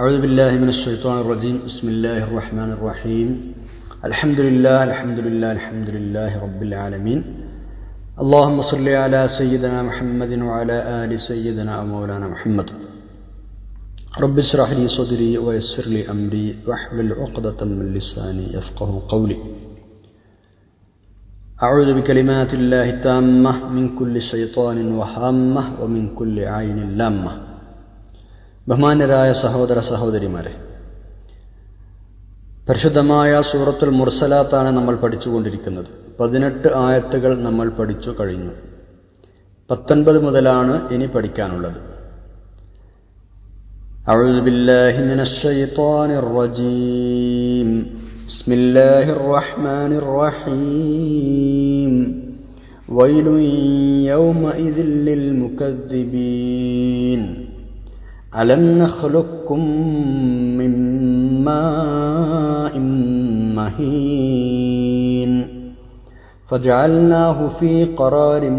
أعوذ بالله من الشيطان الرجيم. بسم الله الرحمن الرحيم. الحمد لله الحمد لله الحمد لله رب العالمين. اللهم صل على سيدنا محمد وعلى آل سيدنا ومولانا محمد. رب اشرح لي صدري ويسر لي أمري واحلل عقدة من لساني يفقه قولي. أعوذ بكلمات الله التامة من كل شيطان وهامة ومن كل عين لامة. ബഹുമാന്യരായ സഹോദര സഹോദരിമാരെ പരിശുദ്ധമായ സൂറത്തുൽ മുർസലാത്താണ് നമ്മൾ പഠിച്ചുകൊണ്ടിരിക്കുന്നത് പതിനെട്ട് ആയത്തുകൾ നമ്മൾ പഠിച്ചു കഴിഞ്ഞു പത്തൊൻപത് മുതലാണ് ഇനി പഠിക്കാനുള്ളത് أعوذ بالله من الشيطان الرجيم بسم الله الرحمن الرحيم ويل يومئذ للمكذبين ألم نخلقكم من ماء مهين فجعلناه في قرار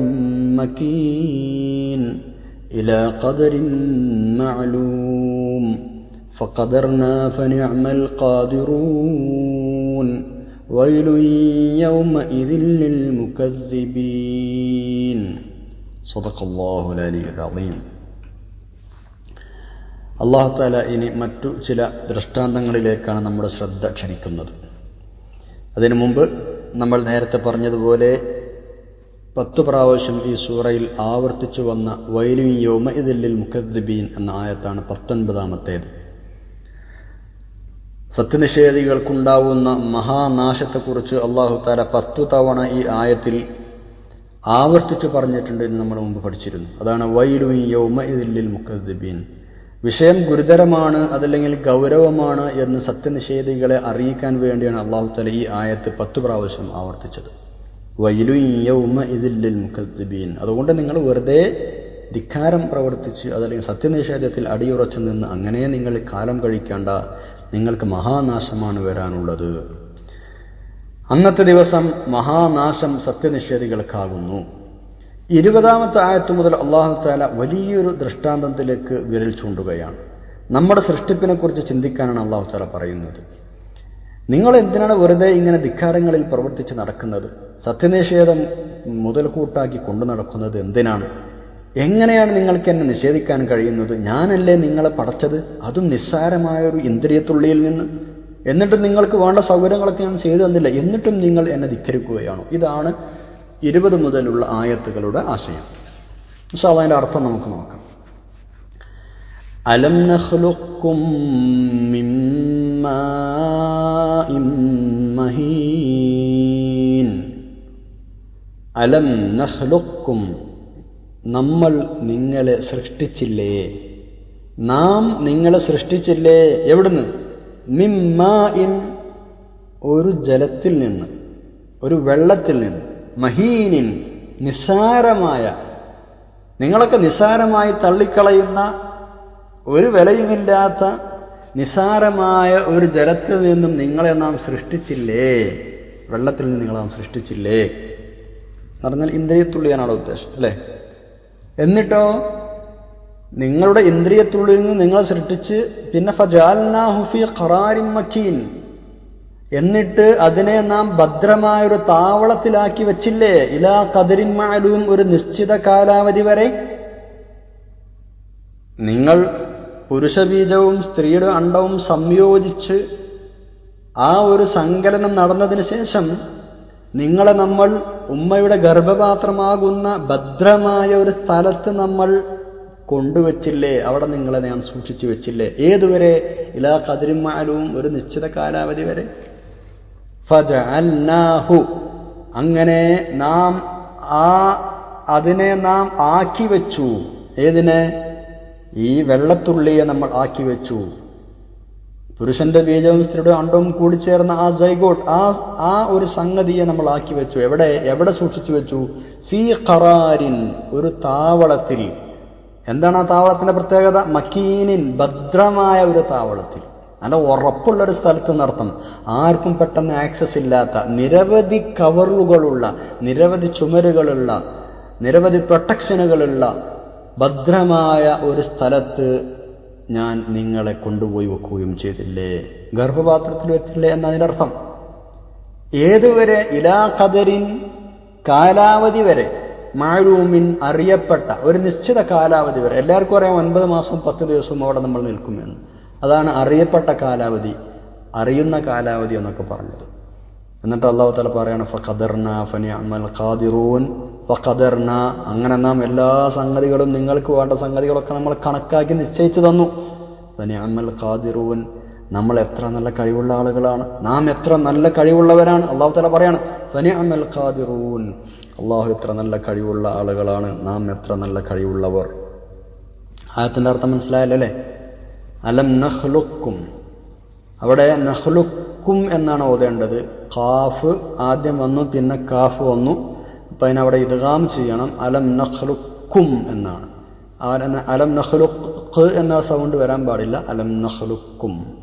مكين إلى قدر معلوم فقدرنا فنعم القادرون ويل يومئذ للمكذبين صدق الله العلي العظيم അള്ളാഹു താല ഇനി മറ്റു ചില ദൃഷ്ടാന്തങ്ങളിലേക്കാണ് നമ്മുടെ ശ്രദ്ധ ക്ഷണിക്കുന്നത്. അതിനു മുമ്പ് നമ്മൾ നേരത്തെ പറഞ്ഞതുപോലെ പത്തു പ്രാവശ്യം ഈ സൂറയിൽ ആവർത്തിച്ചു വന്ന വൈലും യോമ ഇതില്ലിൽ മുഖദ്ബീൻ എന്ന ആയത്താണ് പത്തൊൻപതാമത്തേത്. സത്യനിഷേധികൾക്കുണ്ടാവുന്ന മഹാനാശത്തെക്കുറിച്ച് അള്ളാഹു താല പത്തു തവണ ഈ ആയത്തിൽ ആവർത്തിച്ചു പറഞ്ഞിട്ടുണ്ട് എന്ന് നമ്മൾ മുമ്പ് പഠിച്ചിരുന്നു. അതാണ് വൈലും യൗമ ഇതില്ലിൽ മുഖദ്ബീൻ വിഷയം ഗുരുതരമാണ് അതല്ലെങ്കിൽ ഗൗരവമാണ് എന്ന് സത്യനിഷേധികളെ അറിയിക്കാൻ വേണ്ടിയാണ് അള്ളാഹു തല ഈ ആയത്ത് പത്ത് പ്രാവശ്യം ആവർത്തിച്ചത്. വൈലു യൗമ ഇതില്ലിൽ മുഖദ്ബീൻ അതുകൊണ്ട് നിങ്ങൾ വെറുതെ ധിക്കാരം പ്രവർത്തിച്ച് അതല്ലെങ്കിൽ സത്യനിഷേധത്തിൽ അടിയുറച്ചു നിന്ന് അങ്ങനെ നിങ്ങൾ കാലം കഴിക്കേണ്ട നിങ്ങൾക്ക് മഹാനാശമാണ് വരാനുള്ളത്. അന്നത്തെ ദിവസം മഹാനാശം സത്യനിഷേധികൾക്കാകുന്നു. ഇരുപതാമത്തെ ആയത്ത് മുതൽ അള്ളാഹു താല വലിയൊരു ദൃഷ്ടാന്തത്തിലേക്ക് വിരൽ ചൂണ്ടുകയാണ്. നമ്മുടെ സൃഷ്ടിപ്പിനെക്കുറിച്ച് ചിന്തിക്കാനാണ് അള്ളാഹു താല പറയുന്നത്. നിങ്ങൾ എന്തിനാണ് വെറുതെ ഇങ്ങനെ ധിക്കാരങ്ങളിൽ പ്രവർത്തിച്ച് നടക്കുന്നത്? സത്യനിഷേധം മുതൽക്കൂട്ടാക്കി കൊണ്ടു നടക്കുന്നത് എന്തിനാണ്? എങ്ങനെയാണ് നിങ്ങൾക്ക് എന്നെ നിഷേധിക്കാൻ കഴിയുന്നത്? ഞാനല്ലേ നിങ്ങളെ പടച്ചത്? അതും നിസ്സാരമായൊരു ഇന്ദ്രിയത്തുള്ളിയിൽ നിന്ന്. എന്നിട്ടും നിങ്ങൾക്ക് വേണ്ട സൗകര്യങ്ങളൊക്കെ ഞാൻ ചെയ്തു തന്നില്ല. എന്നിട്ടും നിങ്ങൾ എന്നെ ധിക്കരിക്കുകയാണോ? ഇതാണ് ഇരുപത് മുതലുള്ള ആയത്തുകളുടെ ആശയം. പക്ഷെ അതിന്റെ അർത്ഥം നമുക്ക് നോക്കാം. അലം നഖ്ലുക്കും മഹീൻ. അലം നഖ്ലുക്കും നമ്മൾ നിങ്ങളെ സൃഷ്ടിച്ചില്ലേ? നാം നിങ്ങളെ സൃഷ്ടിച്ചില്ലേ? എവിടുന്ന്? മിമ്മായിൻ ഒരു ജലത്തിൽ നിന്ന് ഒരു വെള്ളത്തിൽ നിന്ന്. മഹീനിൻ നിസ്സാരമായ നിങ്ങളൊക്കെ നിസ്സാരമായി തള്ളിക്കളയുന്ന ഒരു വിലയുമില്ലാത്ത നിസ്സാരമായ ഒരു ജലത്തിൽ നിന്നും നിങ്ങളെ നാം സൃഷ്ടിച്ചില്ലേ? വെള്ളത്തിൽ നിന്ന് നിങ്ങളെ നാം സൃഷ്ടിച്ചില്ലേ? പറഞ്ഞാൽ ഇന്ദ്രിയത്തുള്ളിയാണോ ഉദ്ദേശം അല്ലേ? എന്നിട്ടോ നിങ്ങളുടെ ഇന്ദ്രിയത്തുള്ളിൽ നിന്ന് നിങ്ങളെ സൃഷ്ടിച്ച് പിന്നെ ഫജാൽനാഹുഫി ഖറാരിൻ മക്കീൻ എന്നിട്ട് അതിനെ നാം ഭദ്രമായൊരു താവളത്തിലാക്കി വെച്ചില്ലേ? ഇലാ കതിരിമാലും ഒരു നിശ്ചിത കാലാവധി വരെ. നിങ്ങൾ പുരുഷബീജവും സ്ത്രീയുടെ അണ്ടവും സംയോജിച്ച് ആ ഒരു സങ്കലനം നടന്നതിന് ശേഷം നിങ്ങളെ നമ്മൾ ഉമ്മയുടെ ഗർഭപാത്രമാകുന്ന ഭദ്രമായ ഒരു സ്ഥലത്ത് നമ്മൾ കൊണ്ടുവച്ചില്ലേ? അവിടെ നിങ്ങളെ ഞാൻ സൂക്ഷിച്ചു വെച്ചില്ലേ? ഏതുവരെ? ഇലാ കതിരിമാലും ഒരു നിശ്ചിത കാലാവധി വരെ. അങ്ങനെ നാം ആ അതിനെ നാം ആക്കി വെച്ചു ഏതിനെ? ഈ വെള്ളത്തുള്ളിയെ നമ്മൾ ആക്കി വെച്ചു പുരുഷന്റെ ബീജവും സ്ത്രീയുടെ അണ്ടവും കൂടിച്ചേർന്ന ആ ജൈഗോട്ട് ആ ആ ഒരു സംഗതിയെ നമ്മൾ ആക്കി വെച്ചു എവിടെ? എവിടെ സൂക്ഷിച്ചു വെച്ചു? ഫീ ഖറാരിൻ ഒരു താവളത്തിൽ. എന്താണ് ആ താവളത്തിന്റെ പ്രത്യേകത? മക്കീനിൻ ഭദ്രമായ ഒരു താവളത്തിൽ. നല്ല ഉറപ്പുള്ളൊരു സ്ഥലത്ത് നടത്തണം ആർക്കും പെട്ടെന്ന് ആക്സസ് ഇല്ലാത്ത നിരവധി കവറുകളുള്ള നിരവധി ചുമരുകളുള്ള നിരവധി പ്രൊട്ടക്ഷനുകളുള്ള ഭദ്രമായ ഒരു സ്ഥലത്ത് ഞാൻ നിങ്ങളെ കൊണ്ടുപോയി വെക്കുകയും ചെയ്തില്ലേ? ഗർഭപാത്രത്തിൽ വെച്ചില്ലേ എന്നതിന്റെ അർത്ഥം. ഏതുവരെ ഇലാ ഖദരിൻ കാലാവധി വരെ മാഴൂമിൻ അറിയപ്പെട്ട ഒരു നിശ്ചിത കാലാവധി വരെ എല്ലാവർക്കും അറിയാം ഒൻപത് മാസം പത്ത് ദിവസവും അവിടെ നമ്മൾ നിൽക്കുമെന്ന്. അതാണ് അറിയപ്പെട്ട കാലാവധി അറിയുന്ന കാലാവധി എന്നൊക്കെ പറഞ്ഞത്. എന്നിട്ട് അള്ളാഹു തല പറയാണ് ഫഖദർന ഫനി അമൽ ഖാദിറൂൻ. ഫഖദർന അങ്ങനെ നാം എല്ലാ സംഗതികളും നിങ്ങൾക്ക് വേണ്ട സംഗതികളൊക്കെ നമ്മൾ കണക്കാക്കി നിശ്ചയിച്ചു തന്നു. ഫനി അമൽ ഖാദിറൂൻ നമ്മൾ എത്ര നല്ല കഴിവുള്ള ആളുകളാണ് നാം എത്ര നല്ല കഴിവുള്ളവരാണ്. അള്ളാഹു തല പറയാണ് ഫനി അമൽ ഖാദിറൂൻ. അള്ളാഹു എത്ര നല്ല കഴിവുള്ള ആളുകളാണ് നാം എത്ര നല്ല കഴിവുള്ളവർ. ആയത്തിന്റെ അർത്ഥം മനസ്സിലായല്ലേ? അലം നഹ്ലുക്കും അവിടെ നഹ്ലുക്കും എന്നാണ് ഓതേണ്ടത്. കാഫ് ആദ്യം വന്നു പിന്നെ കാഫ് വന്നു. അപ്പം അതിനവിടെ ഇദ്ഗാം ചെയ്യണം. അലം നഹ്ലുക്കും എന്നാണ്. അലം നഹ്ലുക്ക് എന്ന സൗണ്ട് വരാൻ പാടില്ല. അലം നഹ്ലുക്കും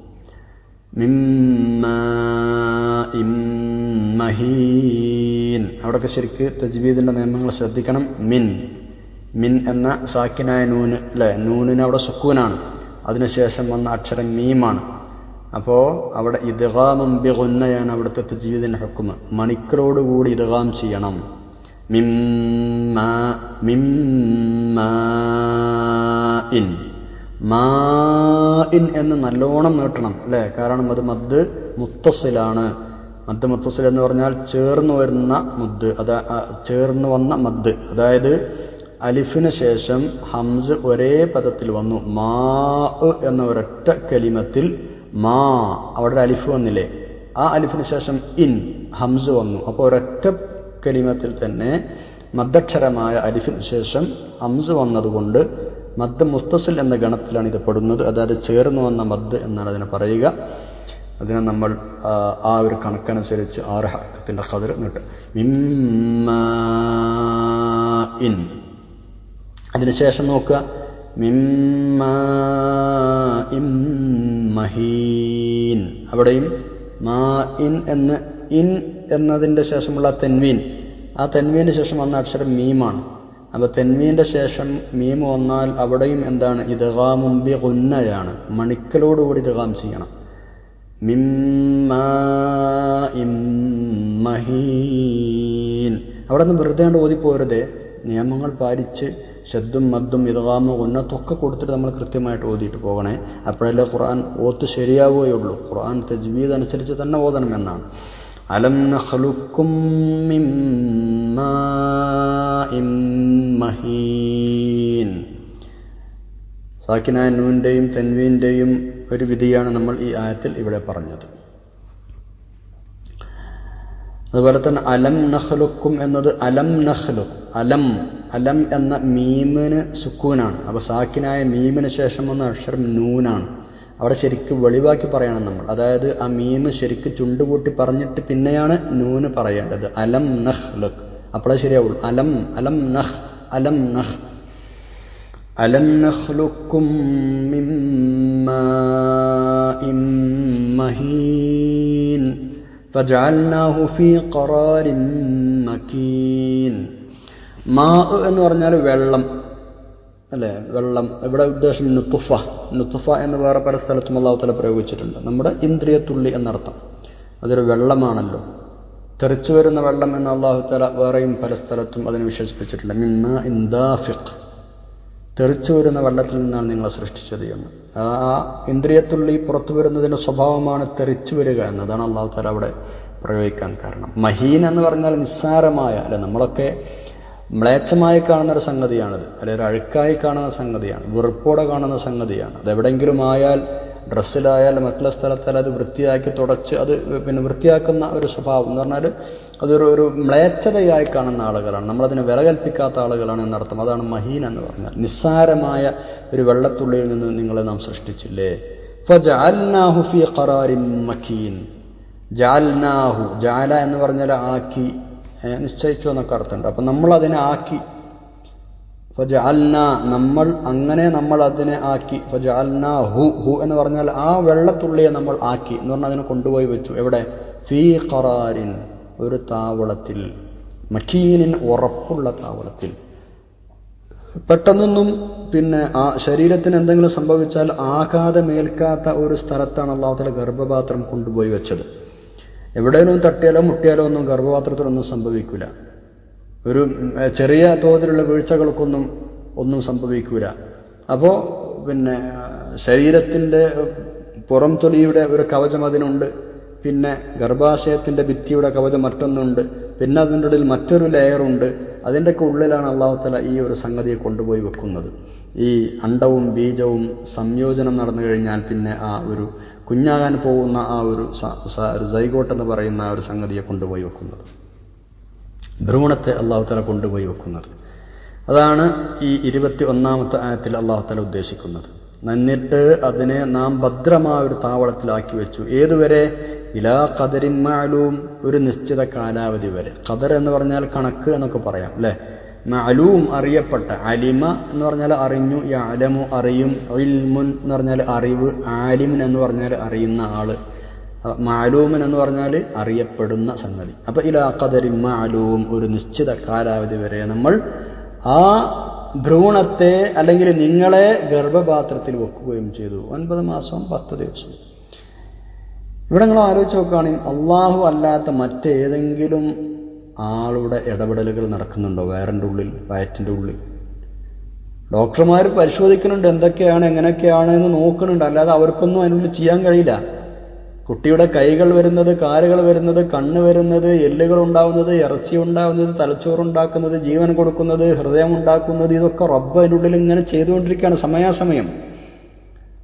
അവിടെയൊക്കെ ശരിക്ക് തജ്വീദിന്റെ നിയമങ്ങൾ ശ്രദ്ധിക്കണം. മിൻ. മിൻ എന്ന സാക്കിനായ നൂന് അല്ലേ? നൂനിന് അവിടെ സുക്കൂനാണ്. അതിനുശേഷം വന്ന അക്ഷരം മീമാണ്. അപ്പോൾ അവിടെ ഇദ്ഗാമും ബിഗുന്നയാണ് അവിടുത്തെ തജ്വീദിന്റെ ഹുക്കുമ് മണിക്കറോടുകൂടി ഇദ്ഗാം ചെയ്യണം. മിം മിം ഇൻ. മാ ഇൻ എന്ന് നല്ലോണം നീട്ടണം അല്ലേ? കാരണം അത് മദ് മുത്തസിലാണ് മദ് മുത്തസിൽ എന്ന് പറഞ്ഞാൽ ചേർന്ന് വരുന്ന മുദ് അതാ ചേർന്ന് വന്ന മദ്. അതായത് അലിഫിന് ശേഷം ഹംസ് ഒരേ പദത്തിൽ വന്നു. മാ എന്ന ഒരൊറ്റ കലിമത്തിൽ മാ അവിടെ അലിഫ് വന്നില്ലേ? ആ അലിഫിന് ശേഷം ഇൻ ഹംസ് വന്നു. അപ്പോൾ ഒരൊറ്റ കലിമത്തിൽ തന്നെ മദ്ദക്ഷരമായ അലിഫിന് ശേഷം ഹംസ് വന്നതുകൊണ്ട് മദ് മുത്തസിൽ എന്ന ഗണത്തിലാണ് ഇത് പെടുന്നത്. അതായത് ചേർന്നു വന്ന മദ് എന്നാണ് അതിനെ പറയുക. അതിനെ നമ്മൾ ആ, ഒരു കണക്കനുസരിച്ച് ആറ് ഹക്കത്തിന്റെ കതിർ നീട്ടും ഇൻ. അതിനുശേഷം നോക്കുക. മഹീൻ. അവിടെയും മാ ഇൻ എന്ന് ഇൻ എന്നതിന്റെ ശേഷമുള്ള തെൻവീൻ. ആ തെൻവീന് ശേഷം വന്ന അക്ഷരം മീമാണ്. അപ്പോൾ തെൻവീന്റെ ശേഷം മീം വന്നാൽ അവിടെയും എന്താണ്? ഇതകാമുമ്പി ഗുന്നയാണ്. മണിക്കലോടുകൂടി ഇതകാം ചെയ്യണം. മഹീൻ. അവിടെ നിന്ന് വെറുതെ ഓതിപ്പോരുതേ. നിയമങ്ങൾ പാലിച്ച് ശബ്ദും മദ്ദും ഇതകാമോ ഉന്നത്തൊക്കെ കൊടുത്തിട്ട് നമ്മൾ കൃത്യമായിട്ട് ഓതിയിട്ട് പോകണേ. അപ്പോഴല്ലേ ഖുർആൻ ഓത്ത് ശരിയാവുകയുള്ളൂ. ഖുർആൻ തജ്വീദ് അനുസരിച്ച് തന്നെ ഓതണം എന്നാണ്. അലം നഖ്ലുക്കും മഹീൻ. സാക്കിനായ നൂന്റെയും തെൻവീന്റെയും ഒരു വിധിയാണ് നമ്മൾ ഈ ആയത്തിൽ ഇവിടെ പറഞ്ഞത്. അതുപോലെ തന്നെ അലം നഹ്ലുക്കും എന്നത് അലം നഹ്ലു അലം അലം എന്ന മീമിന് സുക്കൂനാണ്. അപ്പോൾ സാക്കിനായ മീമിന് ശേഷം വന്ന അക്ഷരം നൂനാണ്. അവിടെ ശരിക്ക് വെളിവാക്കി പറയണം നമ്മൾ. അതായത് ആ മീമ് ശരിക്ക് ചുണ്ടുകൂട്ടി പറഞ്ഞിട്ട് പിന്നെയാണ് നൂന് പറയേണ്ടത്. അലം നഹ് ലഖ് അപ്പോഴേ ശരിയാവുള്ളൂ. അലം അലം നഹ് അലം നഹ് അലം നഹ്ലുക്കും മഹീ ഫജാൽനാഹു ഫീ ഖറാരിൻ മക്കീൻ മാ എന്ന് പറഞ്ഞാൽ വെള്ളം അല്ലേ? വെള്ളം ഇവിടെ ഉദ്ദേശം നുത്തുഫ. നുത്തുഫ എന്ന് വേറെ പല സ്ഥലത്തും അള്ളാഹു തല പ്രയോഗിച്ചിട്ടുണ്ട്. നമ്മുടെ ഇന്ദ്രിയത്തുള്ളി എന്നർത്ഥം. അതൊരു വെള്ളമാണല്ലോ. തെറിച്ചു വരുന്ന വെള്ളം എന്ന് അള്ളാഹു തല വേറെയും പല സ്ഥലത്തും അതിനെ വിശേഷിപ്പിച്ചിട്ടുണ്ട്. മിമ്മ ഇന്ദാഫിഖ് തെറിച്ചു വരുന്ന വെള്ളത്തിൽ നിന്നാണ് നിങ്ങളെ സൃഷ്ടിച്ചത് എന്ന്. ആ ഇന്ദ്രിയത്തുള്ളി പുറത്തു വരുന്നതിന്റെ സ്വഭാവമാണ് തെറിച്ചു വരിക എന്നതാണ് അള്ളാഹു താല അവിടെ പ്രയോഗിക്കാൻ കാരണം. മഹീൻ എന്ന് പറഞ്ഞാൽ നിസ്സാരമായ അല്ലെ നമ്മളൊക്കെ മ്ലേച്ഛമായി കാണുന്ന ഒരു സംഗതിയാണിത് അല്ലെ ഒരു അഴുക്കായി കാണുന്ന സംഗതിയാണ് വെറുപ്പോടെ കാണുന്ന സംഗതിയാണ്. അത് എവിടെയെങ്കിലും ആയാൽ ഡ്രസ്സിലായാൽ മറ്റുള്ള സ്ഥലത്തായാലും അത് വൃത്തിയാക്കി തുടച്ച് അത് പിന്നെ വൃത്തിയാക്കുന്ന ഒരു സ്വഭാവം എന്ന് പറഞ്ഞാൽ അതൊരു ഒരു മ്ലേച്ഛതയായി കാണുന്ന ആളുകളാണ്. നമ്മളതിനെ വില കൽപ്പിക്കാത്ത ആളുകളാണ് എന്നർത്ഥം. അതാണ് മഹീൻ എന്ന് പറഞ്ഞാൽ. നിസ്സാരമായ ഒരു വെള്ളത്തുള്ളിയിൽ നിന്ന് നിങ്ങളെ നാം സൃഷ്ടിച്ചില്ലേ? ഫീ ഖറാരിൻ മഖീൻ ജഅൽനാഹു. ജാല എന്ന് പറഞ്ഞാൽ ആക്കി. നിശ്ചയിച്ചു എന്നൊക്കെ അർത്ഥമുണ്ട്. അപ്പം നമ്മളതിനെ ആക്കി. ഫജഅൽന നമ്മൾ അങ്ങനെ നമ്മൾ അതിനെ ആക്കി. ഫജഅൽന ഹു ഹു എന്ന് പറഞ്ഞാൽ ആ വെള്ളത്തുള്ളിയെ നമ്മൾ ആക്കി എന്ന് പറഞ്ഞാൽ അതിനെ കൊണ്ടുപോയി വെച്ചു. എവിടെ? ഫീ ഖറാരിൻ. ഒരു താവളത്തിൽ മക്കീനിൻ ഉറപ്പുള്ള താവളത്തിൽ. പെട്ടെന്നൊന്നും പിന്നെ ആ ശരീരത്തിന് എന്തെങ്കിലും സംഭവിച്ചാൽ ആഘാതമേൽക്കാത്ത ഒരു സ്ഥലത്താണ് അള്ളാഹുത്തല ഗർഭപാത്രം കൊണ്ടുപോയി വെച്ചത്. എവിടെയെങ്കിലും തട്ടിയാലോ മുട്ടിയാലോ ഒന്നും ഗർഭപാത്രത്തിലൊന്നും സംഭവിക്കില്ല ഒരു ചെറിയ തോതിലുള്ള വീഴ്ചകൾക്കൊന്നും ഒന്നും സംഭവിക്കൂല. അപ്പോൾ പിന്നെ ശരീരത്തിന്റെ പുറം തൊലിയുടെ ഒരു കവചം അതിനുണ്ട്. പിന്നെ ഗർഭാശയത്തിന്റെ ഭിത്തിയുടെ കവചം മറ്റൊന്നുണ്ട്. പിന്നെ അതിന്റെ ഉള്ളിൽ മറ്റൊരു ലെയറുണ്ട് അതിന്റെയൊക്കെ ഉള്ളിലാണ് അള്ളാഹുത്തല ഈ ഒരു സംഗതിയെ കൊണ്ടുപോയി വെക്കുന്നത്. ഈ അണ്ടവും ബീജവും സംയോജനം നടന്നു കഴിഞ്ഞാൽ പിന്നെ ആ ഒരു കുഞ്ഞാകാൻ പോകുന്ന ആ ഒരു സൈഗോട്ട് എന്ന് പറയുന്ന ആ ഒരു സംഗതിയെ കൊണ്ടുപോയി വെക്കുന്നത്. ഭ്രൂണത്തെ അള്ളാഹുത്തല കൊണ്ടുപോയി വെക്കുന്നത്. അതാണ് ഈ ഇരുപത്തി ഒന്നാമത്തെ ആയത്തിൽ അള്ളാഹുത്തല ഉദ്ദേശിക്കുന്നത്. എന്നിട്ട് അതിനെ നാം ഭദ്രമായ ഒരു താവളത്തിലാക്കി വെച്ചു. ഏതുവരെ? ഇലാ ഖദരിൻ മാലൂം ഒരു നിശ്ചിത കാലാവധി വരെ. ഖദർ എന്ന് പറഞ്ഞാൽ കണക്ക് എന്നൊക്കെ പറയാം അല്ലേ? മാലൂം അറിയപ്പെട്ട അലിമ എന്ന് പറഞ്ഞാൽ അറിഞ്ഞു അലമു അറിയും ഇൽമുൻ എന്ന് പറഞ്ഞാൽ അറിവ് ആലിമൻ എന്ന് പറഞ്ഞാൽ അറിയുന്ന ആൾ മാലൂമൻ എന്ന് പറഞ്ഞാൽ അറിയപ്പെടുന്ന സംഗതി. അപ്പോൾ ഇലാ ഖദരി മാലൂം ഒരു നിശ്ചിത കാലാവധി വരെ നമ്മൾ ആ ഭ്രൂണത്തെ അല്ലെങ്കിൽ നിങ്ങളെ ഗർഭപാത്രത്തിൽ വെക്കുകയും ചെയ്തു. ഒൻപത് മാസം പത്ത് ദിവസം. ഇവിടെ നിങ്ങൾ ആലോചിച്ച് നോക്കുകയാണെങ്കിൽ അള്ളാഹു അല്ലാത്ത മറ്റേതെങ്കിലും ആളുടെ ഇടപെടലുകൾ നടക്കുന്നുണ്ടോ? വയറിന്റെ ഉള്ളിൽ വയറ്റിന്റെ ഉള്ളിൽ. ഡോക്ടർമാർ പരിശോധിക്കുന്നുണ്ട് എന്തൊക്കെയാണ് എങ്ങനെയൊക്കെയാണ് എന്ന് നോക്കുന്നുണ്ട്. അല്ലാതെ അവർക്കൊന്നും അതിനുള്ളിൽ ചെയ്യാൻ കഴിയില്ല. കുട്ടിയുടെ കൈകൾ വരുന്നത് കാലുകൾ വരുന്നത് കണ്ണ് വരുന്നത് എല്ലുകൾ ഉണ്ടാവുന്നത് ഇറച്ചി ഉണ്ടാവുന്നത് തലച്ചോറുണ്ടാക്കുന്നത് ജീവൻ കൊടുക്കുന്നത് ഹൃദയം ഉണ്ടാക്കുന്നത് ഇതൊക്കെ റബ്ബ് അതിനുള്ളിൽ ഇങ്ങനെ ചെയ്തുകൊണ്ടിരിക്കുകയാണ് സമയാസമയം.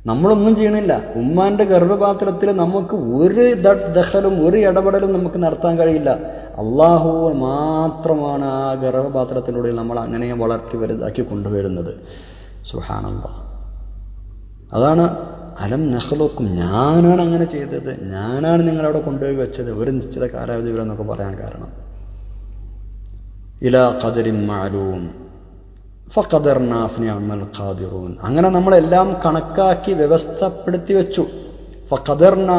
നമ്മളൊന്നും ചെയ്യണില്ല. ഉമ്മാന്റെ ഗർഭപാത്രത്തിൽ നമുക്ക് ഒരു ദഹലും ഒരു ഇടപെടലും നമുക്ക് നടത്താൻ കഴിയില്ല. അള്ളാഹു മാത്രമാണ് ആ ഗർഭപാത്രത്തിലൂടെ നമ്മൾ അങ്ങനെ വളർത്തി വലുതാക്കി കൊണ്ടുവരുന്നത്. സുഹാനല്ല അതാണ് അലം നഹ്ലോക്കും ഞാനാണ് അങ്ങനെ ചെയ്തത്. ഞാനാണ് നിങ്ങളവിടെ കൊണ്ടുപോയി വെച്ചത്. ഒരു നിശ്ചിത കാലാവധി വരെ എന്നൊക്കെ പറയാൻ കാരണം. ഇലാ മാലൂം ഫഖദർനാഫ്നി അമൽ ഖാദിറൂൻ അങ്ങനെ നമ്മളെല്ലാം കണക്കാക്കി വ്യവസ്ഥപ്പെടുത്തി വെച്ചു. ഫഖദർന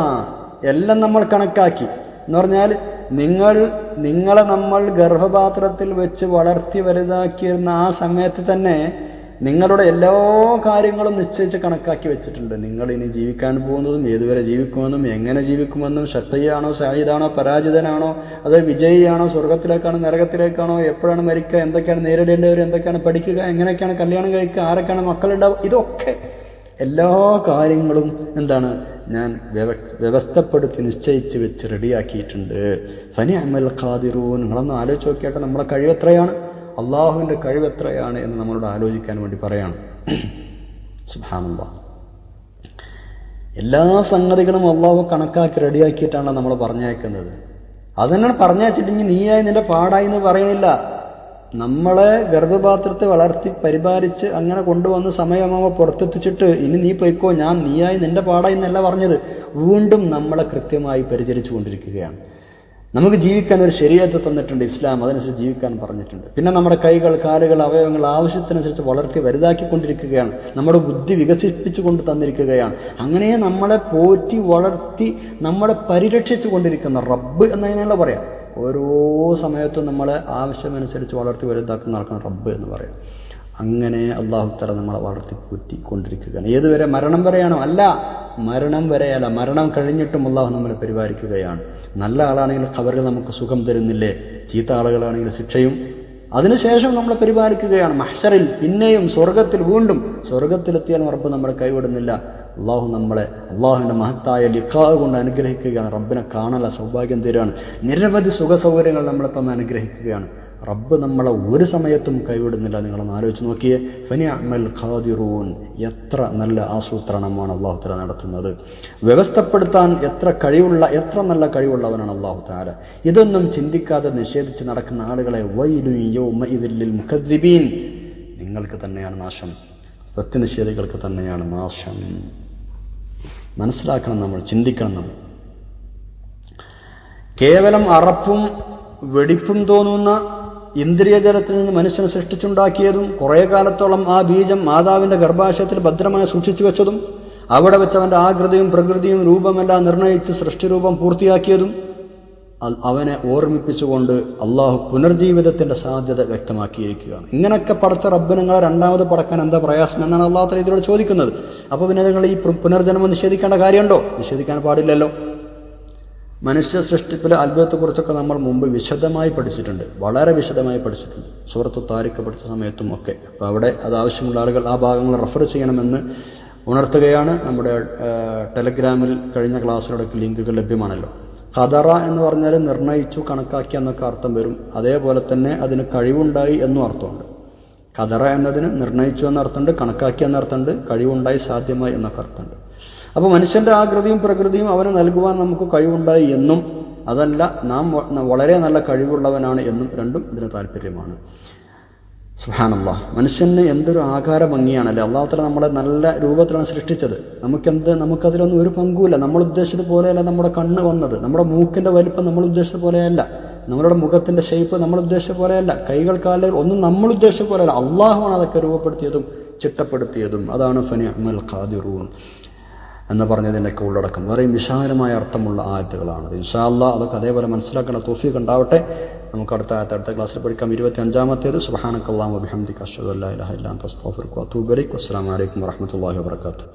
എല്ലാം നമ്മൾ കണക്കാക്കി. എന്ന് പറഞ്ഞാൽ നിങ്ങൾ നിങ്ങളെ നമ്മൾ ഗർഭപാത്രത്തിൽ വെച്ച് വളർത്തി വലുതാക്കിയിരുന്ന ആ സമയത്ത് തന്നെ നിങ്ങളുടെ എല്ലാ കാര്യങ്ങളും നിശ്ചയിച്ച് കണക്കാക്കി വെച്ചിട്ടുണ്ട്. നിങ്ങൾ ഇനി ജീവിക്കാൻ പോകുന്നതും ഏതുവരെ ജീവിക്കുമെന്നും എങ്ങനെ ജീവിക്കുമെന്നും ശക്തിയാണോ സായുധാണോ പരാജിതനാണോ അതോ വിജയിയാണോ സ്വർഗത്തിലേക്കാണോ നരകത്തിലേക്കാണോ എപ്പോഴാണ് മരിക്കുക എന്തൊക്കെയാണ് നേരിടേണ്ടവർ എന്തൊക്കെയാണ് പഠിക്കുക എങ്ങനെയൊക്കെയാണ് കല്യാണം കഴിക്കുക ആരൊക്കെയാണ് മക്കളുണ്ടാവുക ഇതൊക്കെ എല്ലാ കാര്യങ്ങളും എന്താണ് ഞാൻ വ്യവ വ്യവസ്ഥപ്പെടുത്തി നിശ്ചയിച്ച് വെച്ച് റെഡിയാക്കിയിട്ടുണ്ട്. ഫനി അമൽ ഖാദിറു നിങ്ങളൊന്ന് ആലോചിച്ച് നോക്കിയാട്ടെ നമ്മുടെ കഴിവ് എത്രയാണ്? അള്ളാഹുവിന്റെ കഴിവ് എത്രയാണ് എന്ന് നമ്മളോട് ആലോചിക്കാൻ വേണ്ടി പറയാണ്. സുബാനുള്ള എല്ലാ സംഗതികളും അള്ളാഹു കണക്കാക്കി റെഡിയാക്കിയിട്ടാണ് നമ്മൾ പറഞ്ഞയക്കുന്നത്. അതന്നെയാണ് പറഞ്ഞയച്ചിട്ടെങ്കിൽ നീയായി നിന്റെ പാടായി എന്ന് പറയണില്ല. നമ്മളെ ഗർഭപാത്രത്തെ വളർത്തി പരിപാലിച്ച് അങ്ങനെ കൊണ്ടുവന്ന് സമയമാകുമ്പോൾ പുറത്തെത്തിച്ചിട്ട് ഇനി നീ പൊയ്ക്കോ ഞാൻ നീയായി നിന്റെ പാടായി എന്നല്ല പറഞ്ഞത്. വീണ്ടും നമ്മളെ കൃത്യമായി പരിചരിച്ചു കൊണ്ടിരിക്കുകയാണ് നമുക്ക് ജീവിക്കാൻ ഒരു ശരീരത്തെ തന്നിട്ടുണ്ട് ഇസ്ലാം അതനുസരിച്ച് ജീവിക്കാൻ പറഞ്ഞിട്ടുണ്ട്. പിന്നെ നമ്മുടെ കൈകൾ കാലുകൾ അവയവങ്ങൾ ആവശ്യത്തിനനുസരിച്ച് വളർത്തി വലുതാക്കിക്കൊണ്ടിരിക്കുകയാണ്. നമ്മുടെ ബുദ്ധി വികസിപ്പിച്ചു കൊണ്ട് തന്നിരിക്കുകയാണ്. അങ്ങനെ നമ്മളെ പോറ്റി വളർത്തി നമ്മളെ പരിരക്ഷിച്ചു കൊണ്ടിരിക്കുന്ന റബ്ബ് എന്നതിനുള്ള പറയാം. ഓരോ സമയത്തും നമ്മളെ ആവശ്യമനുസരിച്ച് വളർത്തി വലുതാക്കുന്ന ആൾക്കാണ് റബ്ബ് എന്ന് പറയാം. അങ്ങനെ അള്ളാഹു തറ നമ്മളെ വളർത്തി പൂറ്റി കൊണ്ടിരിക്കുകയാണ്. ഏതുവരെ മരണം വരെയാണോ? അല്ല. മരണം വരെയല്ല മരണം കഴിഞ്ഞിട്ടും അള്ളാഹു നമ്മളെ പരിപാലിക്കുകയാണ്. നല്ല ആളാണെങ്കിൽ ഖബറിൽ നമുക്ക് സുഖം തരുന്നില്ലേ? ചീത്ത ആളുകളാണെങ്കിൽ ശിക്ഷയും. അതിനുശേഷം നമ്മളെ പരിപാലിക്കുകയാണ്. മഹ്ഷറിൽ പിന്നെയും സ്വർഗത്തിൽ വീണ്ടും. സ്വർഗത്തിലെത്തിയാൽ ഉറപ്പ് നമ്മളെ കൈവിടുന്നില്ല. അള്ളാഹു നമ്മളെ അള്ളാഹുവിന്റെ മഹത്തായ ലിഖാവ് കൊണ്ട് അനുഗ്രഹിക്കുകയാണ്. റബ്ബിനെ കാണല സൗഭാഗ്യം തരികയാണ് നിരവധി സുഖ സൗകര്യങ്ങൾ നമ്മളെ തന്ന് അനുഗ്രഹിക്കുകയാണ്. റബ്ബ് നമ്മളെ ഒരു സമയത്തും കൈവിടുന്നില്ല. നിങ്ങളൊന്ന് ആലോചിച്ച് നോക്കിയേ. ഫനി അമൽ ഖാദിറൂൻ. എത്ര നല്ല ആസൂത്രണമാണ് അള്ളാഹു താല നടത്തുന്നത്. വ്യവസ്ഥപ്പെടുത്താൻ എത്ര കഴിവുള്ള എത്ര നല്ല കഴിവുള്ളവനാണ് അള്ളാഹു താല ഇതൊന്നും ചിന്തിക്കാതെ നിഷേധിച്ച് നടക്കുന്ന ആളുകളെ വൈലു യൗമ ഇതിൽ മുഖദ്ദിബീൻ നിങ്ങൾക്ക് തന്നെയാണ് നാശം. സത്യനിഷേധികൾക്ക് തന്നെയാണ് നാശം. മനസ്സിലാക്കണം നമ്മൾ ചിന്തിക്കണം നമ്മൾ. കേവലം അറപ്പും വെടിപ്പും തോന്നുന്ന ഇന്ദ്രിയജലത്തിൽ നിന്ന് മനുഷ്യനെ സൃഷ്ടിച്ചുണ്ടാക്കിയതും കുറേ കാലത്തോളം ആ ബീജം മാതാവിന്റെ ഗർഭാശയത്തിൽ ഭദ്രമായി സൂക്ഷിച്ചു വെച്ചതും അവിടെ വെച്ച് അവന്റെ ആകൃതിയും പ്രകൃതിയും രൂപമെല്ലാം നിർണയിച്ച് സൃഷ്ടിരൂപം പൂർത്തിയാക്കിയതും അവനെ ഓർമ്മിപ്പിച്ചുകൊണ്ട് അള്ളാഹു പുനർജീവിതത്തിന്റെ സാധ്യത വ്യക്തമാക്കിയിരിക്കുകയാണ്. ഇങ്ങനെയൊക്കെ പടച്ച റബ്ബ് രണ്ടാമത് പടക്കാൻ എന്താ പ്രയാസം എന്നാണ് അള്ളാഹു തല ഇതിലൂടെ ചോദിക്കുന്നത്. അപ്പോൾ പിന്നെ നിങ്ങൾ ഈ പുനർജന്മം നിഷേധിക്കേണ്ട കാര്യമുണ്ടോ? നിഷേധിക്കാൻ പാടില്ലല്ലോ. മനുഷ്യ സൃഷ്ടിപ്പിലെ അത്ഭുതത്തെക്കുറിച്ചൊക്കെ നമ്മൾ മുമ്പ് വിശദമായി പഠിച്ചിട്ടുണ്ട്. വളരെ വിശദമായി പഠിച്ചിട്ടുണ്ട്. സുഹൃത്ത് താരിക്ക് പഠിച്ച സമയത്തും ഒക്കെ. അപ്പോൾ അവിടെ അത് ആവശ്യമുള്ള ആളുകൾ ആ ഭാഗങ്ങൾ റെഫർ ചെയ്യണമെന്ന് ഉണർത്തുകയാണ്. നമ്മുടെ ടെലഗ്രാമിൽ കഴിഞ്ഞ ക്ലാസ്സിലൂടെ ലിങ്കുകൾ ലഭ്യമാണല്ലോ. ഖദറ എന്ന് പറഞ്ഞാൽ നിർണയിച്ചു കണക്കാക്കി എന്നൊക്കെ അർത്ഥം വരും. അതേപോലെ തന്നെ അതിന് കഴിവുണ്ടായി എന്നും അർത്ഥമുണ്ട്. ഖദറ എന്നതിന് നിർണയിച്ചു എന്നർത്ഥമുണ്ട് കണക്കാക്കി എന്നർത്ഥമുണ്ട് കഴിവുണ്ടായി സാധ്യമായി എന്നൊക്കെ അർത്ഥമുണ്ട്. അപ്പോൾ മനുഷ്യന്റെ ആകൃതിയും പ്രകൃതിയും അവന് നൽകുവാൻ നമുക്ക് കഴിവുണ്ടായി എന്നും അതല്ല നാം വളരെ നല്ല കഴിവുള്ളവനാണ് എന്നും രണ്ടും ഇതിന് താല്പര്യമാണ്. സുഹാനല്ല മനുഷ്യന് എന്തൊരു ആകാര ഭംഗിയാണല്ലേ? അള്ളാഹുത്തല നമ്മളെ നല്ല രൂപത്തിലാണ് സൃഷ്ടിച്ചത്. നമുക്കെന്ത് നമുക്കതിലൊന്നും ഒരു പങ്കുമില്ല. നമ്മൾ ഉദ്ദേശിച്ചത് പോലെയല്ല നമ്മുടെ കണ്ണ് വന്നത്. നമ്മുടെ മൂക്കിന്റെ വലിപ്പം നമ്മൾ ഉദ്ദേശിച്ചത് പോലെയല്ല. നമ്മളുടെ മുഖത്തിന്റെ ഷേപ്പ് നമ്മൾ ഉദ്ദേശിച്ച പോലെയല്ല. കൈകൾ കാലുകൾ ഒന്നും നമ്മൾ ഉദ്ദേശിച്ച പോലെയല്ല. അള്ളാഹുവാണ് അതൊക്കെ രൂപപ്പെടുത്തിയതും ചിട്ടപ്പെടുത്തിയതും. അതാണ് ഫനി അമൽ ഖാദിറൂൻ. എന്ന് പറഞ്ഞതിന്റെയൊക്കെ ഉള്ളടക്കം. വേറെയും വിശാലമായ അർത്ഥമുള്ള ആയത്തുകളാണത്. ഇൻഷാ ഇൻഷാല്ല അതൊക്കെ അതേപോലെ മനസ്സിലാക്കേണ്ട തോഫിയൊക്കെ ഉണ്ടാവട്ടെ. നമുക്ക് അടുത്ത ആയത്ത് അടുത്ത ക്ലാസ്സിൽ പഠിക്കാം. ഇരുപത്തി അഞ്ചാമത്തേത് സുഹാനക്കല്ലാം അബിഹമ്മദ് അഷ്ഹദു അല്ലാ ഇലാഹ ഇല്ലാ ഇലൈക്. വസ്സലാമു അലൈക്കും വറഹ്മത്തുള്ളാഹി വബറകാതുഹു